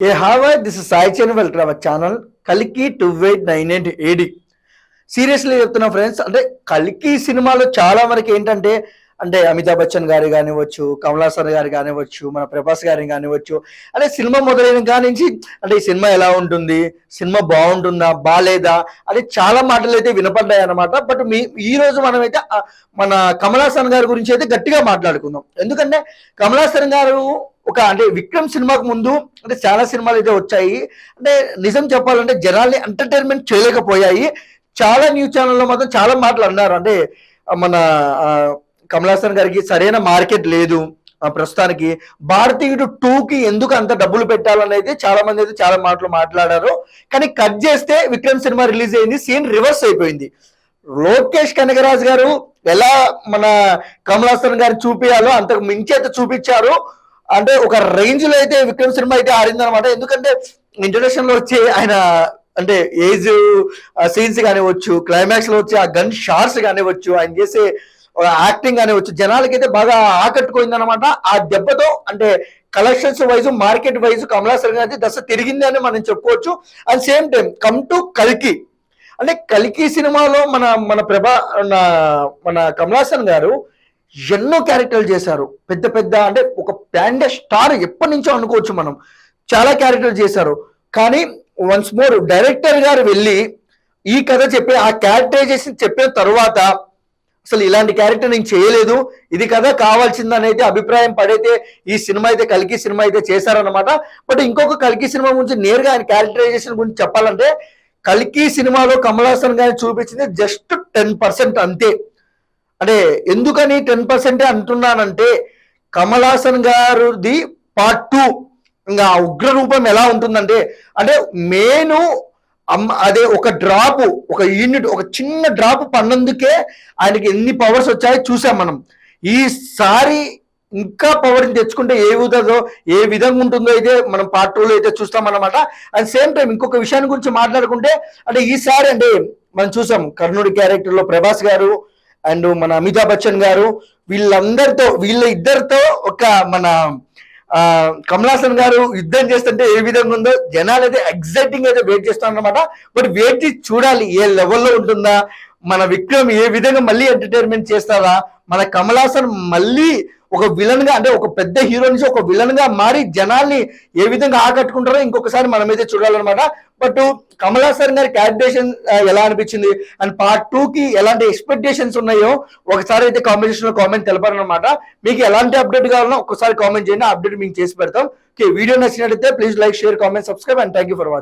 ఏ హావా దిస్ సాయి చైన్ welcome our channel కలికి two eight nine eight AD seriously చెప్తున్నా ఫ్రెండ్స్ అంటే కలికి సినిమాలో చాలా వరకు ఏంటంటే అంటే అమితాబ్ బచ్చన్ గారు కానివ్వచ్చు కమల్ హాసన్ గారు కానివ్వచ్చు మన ప్రభాస్ గారిని కానివ్వచ్చు అంటే సినిమా మొదలైన కానించి అంటే ఈ సినిమా ఎలా ఉంటుంది సినిమా బాగుంటుందా బాగాలేదా అని చాలా మాటలు అయితే వినపడ్డాయి అనమాట బట్ మీ ఈ రోజు మనమైతే మన కమల్ హాసన్ గారి గురించి అయితే గట్టిగా మాట్లాడుకుందాం. ఎందుకంటే కమల్ హాసన్ గారు ఒక అంటే విక్రమ్ సినిమాకు ముందు అంటే చాలా సినిమాలు అయితే వచ్చాయి. అంటే నిజం చెప్పాలంటే జనాల్ని ఎంటర్టైన్మెంట్ చేయలేకపోయాయి. చాలా న్యూస్ ఛానల్లో మాత్రం చాలా మాటలు అన్నారు. అంటే మన కమలాసన్ గారికి సరైన మార్కెట్ లేదు. ఆ, ప్రస్తుతానికి భారతీయుడు టూ కి ఎందుకు అంత డబ్బులు పెట్టాలనేది చాలా మంది అయితే చాలా మాటలు మాట్లాడారు. కానీ కట్ చేస్తే విక్రమ్ సినిమా రిలీజ్ అయింది సీన్ రివర్స్ అయిపోయింది. లోకేష్ కనగరాజ్ గారు ఎలా మన కమలాసన్ గారు చూపించాలో అంతకు మించి అయితే చూపించారు. అంటే ఒక రేంజ్లో అయితే విక్రమ్ సినిమా అయితే ఆడింది అనమాట ఎందుకంటే ఇంట్రడక్షన్లో వచ్చి ఆయన అంటే ఏజ్ సీన్స్ కానివ్వచ్చు క్లైమాక్స్లో వచ్చి ఆ గన్ షార్ట్స్ కానివ్వచ్చు ఆయన చేసే యాక్టింగ్ కానివ్వచ్చు జనాలకైతే బాగా ఆకట్టుకోయింది అనమాట ఆ దెబ్బతో అంటే collections wise market wise Kamal sir గారి దశ తిరిగింది అని మనం చెప్పుకోవచ్చు. And same time come to కల్కి అంటే కల్కి సినిమాలో మన మన ప్రభా మన- మన కమలాసన్ గారు ఎన్నో క్యారెక్టర్లు చేశారు. పెద్ద పెద్ద అంటే ఒక ప్యాండ స్టార్ ఎప్పటి నుంచో అనుకోవచ్చు మనం. చాలా క్యారెక్టర్లు చేశారు. కానీ వన్స్ మోర్ డైరెక్టర్ గారు వెళ్ళి ఈ కథ చెప్పి ఆ క్యారెక్టరైజేషన్ చెప్పిన తర్వాత అసలు ఇలాంటి క్యారెక్టర్ నేను చేయలేదు. ఇది కదా కావాల్సింది అనేది అభిప్రాయం పడైతే ఈ సినిమా అయితే కలికి సినిమా అయితే చేశారనమాట బట్ ఇంకొక కలికి సినిమా గురించి నేరుగా ఆయన క్యారెక్టరైజేషన్ గురించి చెప్పాలంటే కలికి సినిమాలో కమల్ హాసన్ గారిని చూపించింది జస్ట్ టెన్ పర్సెంట్ అంతే. అంటే ఎందుకని టెన్ పర్సెంటే అంటున్నానంటే కమల్ హాసన్ గారిది పార్ట్ టూ. ఇంకా ఉగ్ర రూపం ఎలా ఉంటుందంటే అంటే మేను అమ్మ అదే ఒక డ్రాప్ ఒక యూనిట్ ఒక చిన్న డ్రాప్ పన్నందుకే ఆయనకి ఎన్ని పవర్స్ వచ్చాయో చూసాం మనం. ఈసారి ఇంకా పవర్ని తెచ్చుకుంటే ఏ విధంగా ఏ విధంగా ఉంటుందో అయితే మనం పార్ట్ టూలో అయితే చూస్తామన్నమాట అండ్ సేమ్ టైం ఇంకొక విషయాన్ని గురించి మాట్లాడుకుంటే అంటే ఈసారి అంటే మనం చూసాం కర్ణుడి క్యారెక్టర్లో ప్రభాస్ గారు అండ్ మన అమితాబ్ బచ్చన్ గారు వీళ్ళందరితో వీళ్ళ ఇద్దరితో ఒక మన ఆ గారు యుద్ధం చేస్తుంటే ఏ విధంగా ఉందో జనాలు అయితే ఎగ్జైటింగ్ అయితే వెయిట్ చేస్తాం బట్ వెయిట్ చేసి చూడాలి ఏ లెవెల్లో ఉంటుందా? మన విక్రమ్ ఏ విధంగా మళ్ళీ ఎంటర్టైన్మెంట్ చేస్తారా? మన కమలాసన్ మళ్ళీ ఒక విలన్గా అంటే ఒక పెద్ద హీరో నుంచి ఒక విలన్గా మారి జనాల్ని ఏ విధంగా ఆకట్టుకుంటారో ఇంకొకసారి మనమైతే చూడాలన్నమాట. బట్ కమల్ హాసన్ గారి క్యారెక్టరేషన్ ఎలా అనిపించింది? అండ్ పార్ట్ టూ కి ఎలాంటి ఎక్స్పెక్టేషన్స్ ఉన్నాయో ఒకసారి అయితే కాంబినేషన్లో కామెంట్ తెలపాలన్నమాట మీకు ఎలాంటి అప్డేట్ కావాలన్నా ఒకసారి కామెంట్ చేయండి అప్డేట్ మీకు చేసి పెడతాం. ఓకే వీడియో నచ్చినట్లయితే please like share comment subscribe and thank you for watching